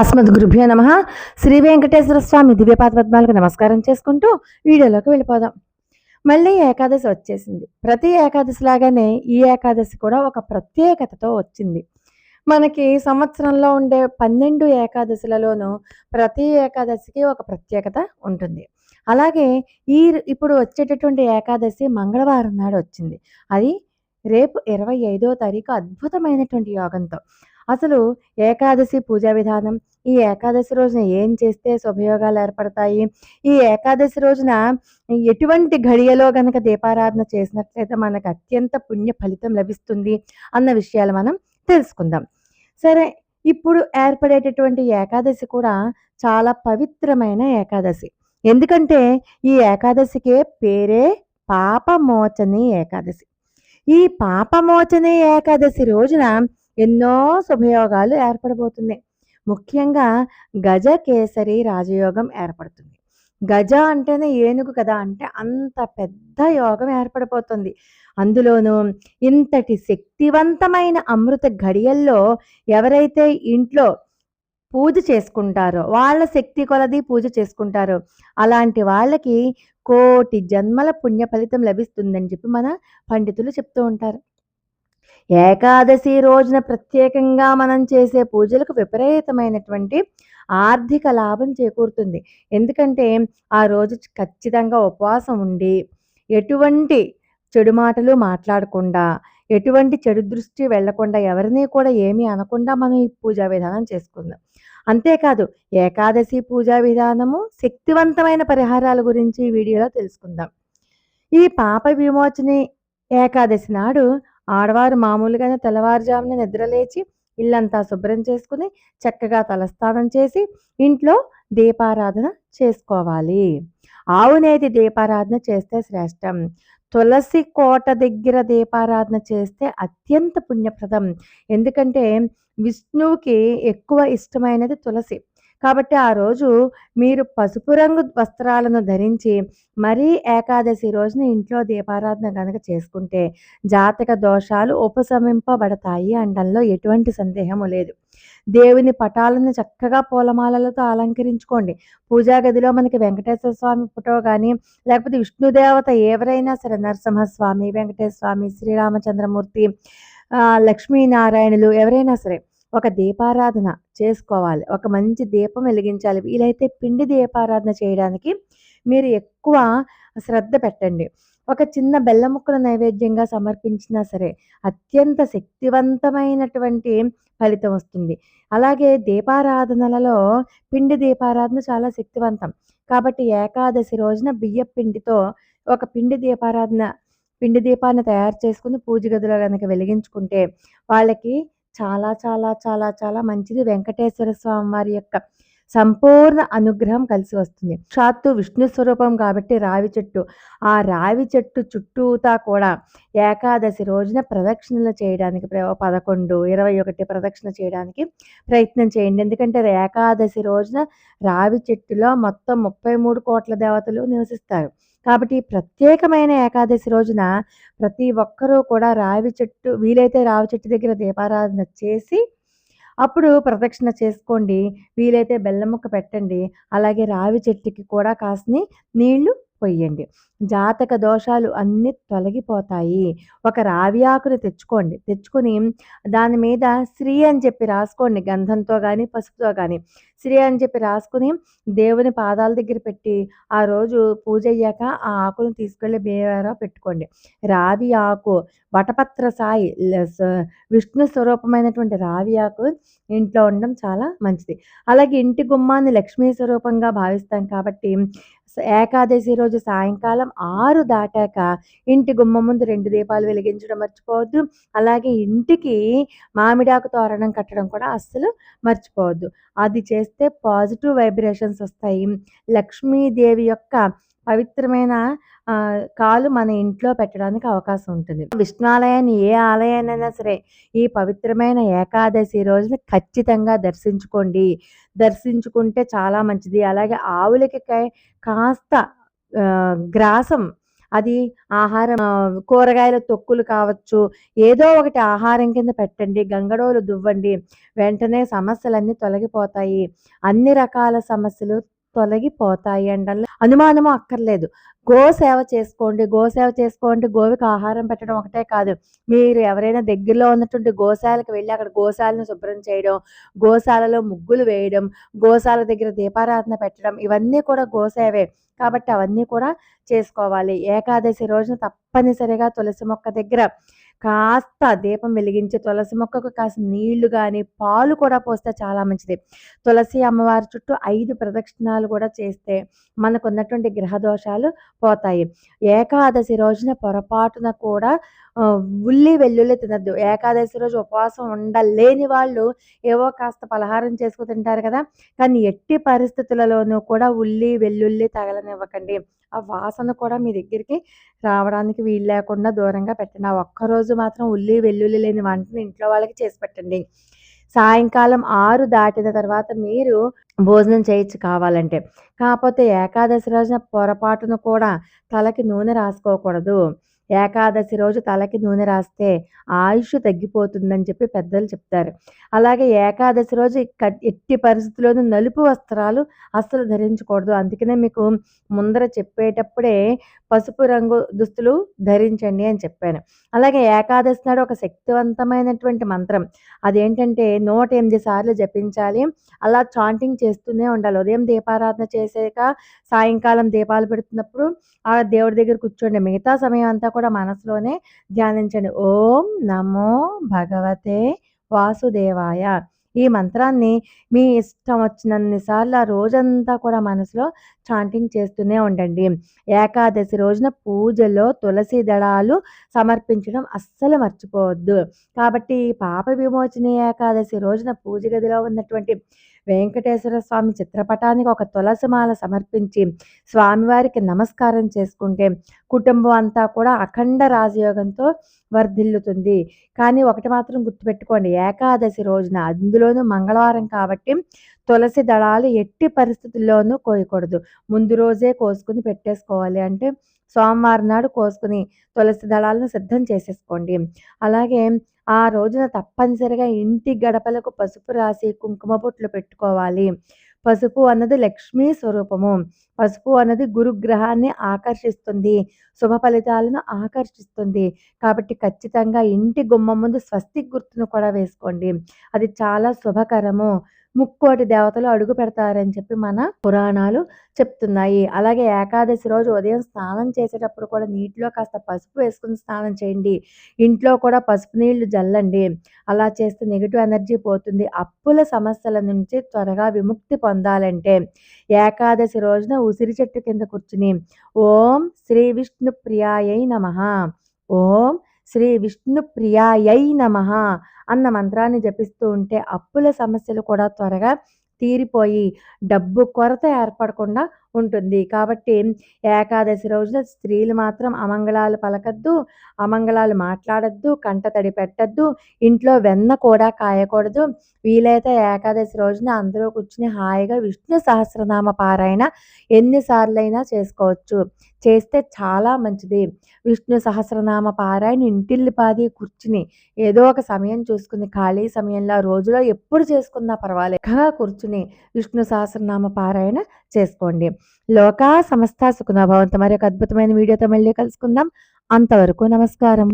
అస్మద్ గురుభ్యో నమ. శ్రీ వెంకటేశ్వర స్వామి దివ్యపాద పద్మాలకు నమస్కారం చేసుకుంటూ వీడియోలోకి వెళ్ళిపోదాం. మళ్ళీ ఏకాదశి వచ్చేసింది. ప్రతి ఏకాదశి లాగానే ఈ ఏకాదశి కూడా ఒక ప్రత్యేకతతో వచ్చింది. మనకి సంవత్సరంలో ఉండే పన్నెండు ఏకాదశులలోనూ ప్రతి ఏకాదశికి ఒక ప్రత్యేకత ఉంటుంది. అలాగే ఈ ఇప్పుడు వచ్చేటటువంటి ఏకాదశి మంగళవారం నాడు వచ్చింది. అది రేపు ఇరవై ఐదో తారీఖు అద్భుతమైనటువంటి యోగంతో అసలు ఏకాదశి పూజా విధానం ఈ ఏకాదశి రోజున ఏం చేస్తే శుభయోగాలు ఏర్పడతాయి? ఈ ఏకాదశి రోజున ఎటువంటి ఘడియలో గనక దీపారాధన చేసినట్లయితే మనకు అత్యంత పుణ్య ఫలితం లభిస్తుంది అన్న విషయాలు మనం తెలుసుకుందాం. సరే ఇప్పుడు ఏర్పడేటటువంటి ఏకాదశి కూడా చాలా పవిత్రమైన ఏకాదశి. ఎందుకంటే ఈ ఏకాదశికే పేరే పాపమోచని ఏకాదశి. ఈ పాపమోచని ఏకాదశి రోజున ఎన్నో శుభయోగాలు ఏర్పడబోతున్నాయి. ముఖ్యంగా గజ కేసరి రాజయోగం ఏర్పడుతుంది. గజ అంటేనే ఏనుగు కదా అంటే అంత పెద్ద యోగం ఏర్పడిపోతుంది అందులోనూ ఇంతటి శక్తివంతమైన అమృత ఘడియల్లో ఎవరైతే ఇంట్లో పూజ చేసుకుంటారో వాళ్ళ శక్తి కొలది పూజ చేసుకుంటారో అలాంటి వాళ్ళకి కోటి జన్మల పుణ్య ఫలితం లభిస్తుందని చెప్పి మన పండితులు చెప్తూ ఉంటారు. ఏకాదశి రోజున ప్రత్యేకంగా మనం చేసే పూజలకు విపరీతమైనటువంటి ఆర్థిక లాభం చేకూరుతుంది. ఎందుకంటే ఆ రోజు ఖచ్చితంగా ఉపవాసం ఉండి ఎటువంటి చెడు మాటలు మాట్లాడకుండా ఎటువంటి చెడు దృష్టి వెళ్ళకుండా ఎవరిని కూడా ఏమీ అనకుండా మనం ఈ పూజా విధానం చేసుకుందాం. అంతేకాదు ఏకాదశి పూజా విధానము శక్తివంతమైన పరిహారాల గురించి ఈ వీడియోలో తెలుసుకుందాం. ఈ పాప విమోచని ఏకాదశి నాడు ఆడవారు మామూలుగానే తెల్లవారుజామున నిద్రలేచి ఇల్లంతా శుభ్రం చేసుకుని చక్కగా తలస్నానం చేసి ఇంట్లో దీపారాధన చేసుకోవాలి. ఆవునేది దీపారాధన చేస్తే శ్రేష్టం. తులసి కోట దగ్గర దీపారాధన చేస్తే అత్యంత పుణ్యప్రదం. ఎందుకంటే విష్ణువుకి ఎక్కువ ఇష్టమైనది తులసి. కాబట్టి ఆ రోజు మీరు పసుపు రంగు వస్త్రాలను ధరించి మరీ ఏకాదశి రోజున ఇంట్లో దీపారాధన కనుక చేసుకుంటే జాతక దోషాలు ఉపశమింపబడతాయి అనడంలో ఎటువంటి సందేహము లేదు. దేవుని పటాలను చక్కగా పూలమాలలతో అలంకరించుకోండి. పూజా గదిలో మనకి వెంకటేశ్వర స్వామి ఫోటో కానీ లేకపోతే విష్ణుదేవత ఎవరైనా సరే నరసింహస్వామి వెంకటేశ్వర స్వామి శ్రీరామచంద్రమూర్తి లక్ష్మీనారాయణులు ఎవరైనా సరే ఒక దీపారాధన చేసుకోవాలి. ఒక మంచి దీపం వెలిగించాలి. వీలైతే పిండి దీపారాధన చేయడానికి మీరు ఎక్కువ శ్రద్ధ పెట్టండి. ఒక చిన్న బెల్ల ముక్కల నైవేద్యంగా సమర్పించినా సరే అత్యంత శక్తివంతమైనటువంటి ఫలితం వస్తుంది. అలాగే దీపారాధనలలో పిండి దీపారాధన చాలా శక్తివంతం. కాబట్టి ఏకాదశి రోజున బియ్య పిండితో ఒక పిండి దీపారాధన పిండి దీపాన్ని తయారు చేసుకుని పూజ గదిలో కనుక వెలిగించుకుంటే వాళ్ళకి చాలా చాలా చాలా చాలా మంచిది వెంకటేశ్వర స్వామి వారి యొక్క సంపూర్ణ అనుగ్రహం కలిసి వస్తుంది. సాక్షాత్తు విష్ణు స్వరూపం కాబట్టి రావి చెట్టు. ఆ రావి చెట్టు చుట్టూతా కూడా ఏకాదశి రోజున ప్రదక్షిణలు చేయడానికి పదకొండు ఇరవై ఒకటి ప్రదక్షిణ చేయడానికి ప్రయత్నం చేయండి. ఎందుకంటే ఏకాదశి రోజున రావి చెట్టులో మొత్తం ముప్పై మూడు కోట్ల దేవతలు నివసిస్తారు. కాబట్టి ప్రత్యేకమైన ఏకాదశి రోజున ప్రతి ఒక్కరూ కూడా రావి చెట్టు వీలైతే రావి చెట్టు దగ్గర దీపారాధన చేసి అప్పుడు ప్రదక్షిణ చేసుకోండి. వీలైతే బెల్లం ముక్క పెట్టండి. అలాగే రావి చెట్టుకి కూడా కాసిని నీళ్ళు పొయ్యండి. జాతక దోషాలు అన్నీ తొలగిపోతాయి. ఒక రావి ఆకును తెచ్చుకోండి. తెచ్చుకొని దాని మీద శ్రీ అని చెప్పి రాసుకోండి. గంధంతో కానీ పసుపుతో కానీ శ్రీ అని చెప్పి రాసుకుని దేవుని పాదాల దగ్గర పెట్టి ఆ రోజు పూజ అయ్యాక ఆ ఆకును తీసుకెళ్ళి బేరా పెట్టుకోండి. రావి ఆకు వటపత్ర సాయి విష్ణు స్వరూపమైనటువంటి రావి ఆకు ఇంట్లో ఉండడం చాలా మంచిది. అలాగే ఇంటి గుమ్మాన్ని లక్ష్మీ స్వరూపంగా భావిస్తాం కాబట్టి ఏకాదశి రోజు సాయంకాలం ఆరు దాటాక ఇంటి గుమ్మ ముందు రెండు దీపాలు వెలిగించడం మర్చిపోవద్దు. అలాగే ఇంటికి మామిడాకు తోరణం కట్టడం కూడా అస్సలు మర్చిపోవద్దు. అది చేస్తే పాజిటివ్ వైబ్రేషన్స్ వస్తాయి. లక్ష్మీదేవి యొక్క పవిత్రమైన కాలు మన ఇంట్లో పెట్టడానికి అవకాశం ఉంటుంది. విష్ణాలయాన్ని ఏ ఆలయాన్నైనా సరే ఈ పవిత్రమైన ఏకాదశి రోజున ఖచ్చితంగా దర్శించుకోండి. దర్శించుకుంటే చాలా మంచిది. అలాగే ఆవులకి కాస్త గ్రాసం అది ఆహారం కూరగాయల తొక్కులు కావచ్చు ఏదో ఒకటి ఆహారం కింద పెట్టండి. గంగడోలు దువ్వండి. వెంటనే సమస్యలన్నీ తొలగిపోతాయి. అన్ని రకాల సమస్యలు తొలగిపోతాయి అండల్లా అనుమానము అక్కర్లేదు. గోసేవ చేసుకోండి గోసేవ చేసుకోండి గోవికి ఆహారం పెట్టడం ఒకటే కాదు. మీరు ఎవరైనా దగ్గరలో ఉన్నటువంటి గోశాలకు వెళ్ళి అక్కడ గోశాలను శుభ్రం చేయడం గోశాలలో ముగ్గులు వేయడం గోశాల దగ్గర దీపారాధన పెట్టడం ఇవన్నీ కూడా గోసేవే. కాబట్టి అవన్నీ కూడా చేసుకోవాలి. ఏకాదశి రోజున తప్పనిసరిగా తులసి మొక్క దగ్గర కాస్త దీపం వెలిగించి తులసి మొక్కకు కాస్త నీళ్ళు కానీ పాలు కూడా పోస్తే చాలా మంచిది. తులసి అమ్మవారి చుట్టూ ఐదు ప్రదక్షిణాలు కూడా చేస్తే మనకు ఉన్నటువంటి గ్రహ దోషాలు పోతాయి. ఏకాదశి రోజున పొరపాటున కూడా ఉల్లి వెల్లుల్లి తినద్దు. ఏకాదశి రోజు ఉపవాసం ఉండలేని వాళ్ళు ఏవో కాస్త పలహారం చేసుకు తింటారు కదా. కానీ ఎట్టి పరిస్థితులలోనూ కూడా ఉల్లి వెల్లుల్లి తగలనివ్వకండి. ఆ వాసన కూడా మీ దగ్గరికి రావడానికి వీలు లేకుండా దూరంగా పెట్టండి. ఆ ఒక్కరోజు మాత్రం ఉల్లి వెల్లుల్లి లేని వంటని ఇంట్లో వాళ్ళకి చేసి పెట్టండి. సాయంకాలం ఆరు దాటిన తర్వాత మీరు భోజనం చేయొచ్చు కావాలంటే కాకపోతే ఏకాదశి రోజున పొరపాటున కూడా తలకి నూనె రాసుకోకూడదు. ఏకాదశి రోజు తలకి నూనె రాస్తే ఆయుష్ తగ్గిపోతుందని చెప్పి పెద్దలు చెప్తారు. అలాగే ఏకాదశి రోజు ఎట్టి పరిస్థితుల్లోనూ నలుపు వస్త్రాలు అస్సలు ధరించకూడదు. అందుకనే మీకు ముందర చెప్పేటప్పుడే పసుపు రంగు దుస్తులు ధరించండి అని చెప్పాను. అలాగే ఏకాదశి నాడు ఒక శక్తివంతమైనటువంటి మంత్రం. అదేంటంటే నూట ఎనిమిది సార్లు జపించాలి. అలా చాంటింగ్ చేస్తూనే ఉండాలి. ఉదయం దీపారాధన చేసాక సాయంకాలం దీపాలు పెడుతున్నప్పుడు ఆ దేవుడి దగ్గర కూర్చోండి. మిగతా సమయం అంతా కూడా మనసులోనే ధ్యానించండి. ఓం నమో భగవతే వాసుదేవాయ. ఈ మంత్రాన్ని మీ ఇష్టం వచ్చినన్ని సార్లు ఆ రోజంతా కూడా మనసులో చాంటింగ్ చేస్తూనే ఉండండి. ఏకాదశి రోజున పూజలో తులసి దళాలు సమర్పించడం అస్సలు మర్చిపోవద్దు. కాబట్టి పాప విమోచన ఏకాదశి రోజున పూజ గదిలో ఉన్నటువంటి వెంకటేశ్వర స్వామి చిత్రపటానికి ఒక తులసి మాల సమర్పించి స్వామివారికి నమస్కారం చేసుకుంటే కుటుంబం అంతా కూడా అఖండ రాజయోగంతో వర్ధిల్లుతుంది. కానీ ఒకటి మాత్రం గుర్తుపెట్టుకోండి. ఏకాదశి రోజున అందులోనూ మంగళవారం కాబట్టి తులసి దళాలు ఎట్టి పరిస్థితుల్లోనూ కోయకూడదు. ముందు రోజే కోసుకుని పెట్టేసుకోవాలి అంటే సోమవారం నాడు కోసుకుని తులసి దళాలను సిద్ధం చేసేసుకోండి. అలాగే ఆ రోజున తప్పనిసరిగా ఇంటి గడపలకు పసుపు రాసి కుంకుమ బొట్లు పెట్టుకోవాలి. పసుపు అన్నది లక్ష్మీ స్వరూపము. పసుపు అన్నది గురుగ్రహాన్ని ఆకర్షిస్తుంది. శుభ ఫలితాలను ఆకర్షిస్తుంది. కాబట్టి ఖచ్చితంగా ఇంటి గుమ్మం ముందు స్వస్తి గుర్తును కూడా వేసుకోండి. అది చాలా శుభకరము. ముక్కోటి దేవతలు అడుగు పెడతారని చెప్పి మన పురాణాలు చెప్తున్నాయి. అలాగే ఏకాదశి రోజు ఉదయం స్నానం చేసేటప్పుడు కూడా నీటిలో కాస్త పసుపు వేసుకుని స్నానం చేయండి. ఇంట్లో కూడా పసుపు నీళ్ళు జల్లండి. అలా చేస్తే నెగిటివ్ ఎనర్జీ పోతుంది. అప్పుల సమస్యల నుంచి త్వరగా విముక్తి పొందాలంటే ఏకాదశి రోజున ఉసిరి చెట్టు కింద కూర్చుని ఓం శ్రీ విష్ణు ప్రియాయ నమ. ఓం శ్రీ విష్ణు ప్రియాయై నమ అన్న మంత్రాన్ని జపిస్తూ ఉంటే అప్పుల సమస్యలు కూడా త్వరగా తీరిపోయి డబ్బు కొరత ఏర్పడకుండా ఉంటుంది. కాబట్టి ఏకాదశి రోజున స్త్రీలు మాత్రం అమంగళాలు పలకద్దు అమంగళాలు మాట్లాడద్దు కంటతడి పెట్టద్దు ఇంట్లో వెన్న కూడా కాయకూడదు. వీలైతే ఏకాదశి రోజున అందరూ కూర్చుని హాయిగా విష్ణు సహస్రనామ పారాయణ ఎన్నిసార్లైనా చేసుకోవచ్చు. చేస్తే చాలా మంచిది. విష్ణు సహస్రనామ పారాయణ ఇంటిల్లిపాది కూర్చుని ఏదో ఒక సమయం చూసుకుని ఖాళీ సమయంలో రోజులో ఎప్పుడు చేసుకున్నా పర్వాలేదు. కూర్చుని విష్ణు సహస్రనామ పారాయణ చేసుకోండి. లోకా సమస్త సుఖనభవంత మరి ఒక అద్భుతమైన వీడియోతో మళ్ళీ కలుసుకుందాం. అంతవరకు నమస్కారం.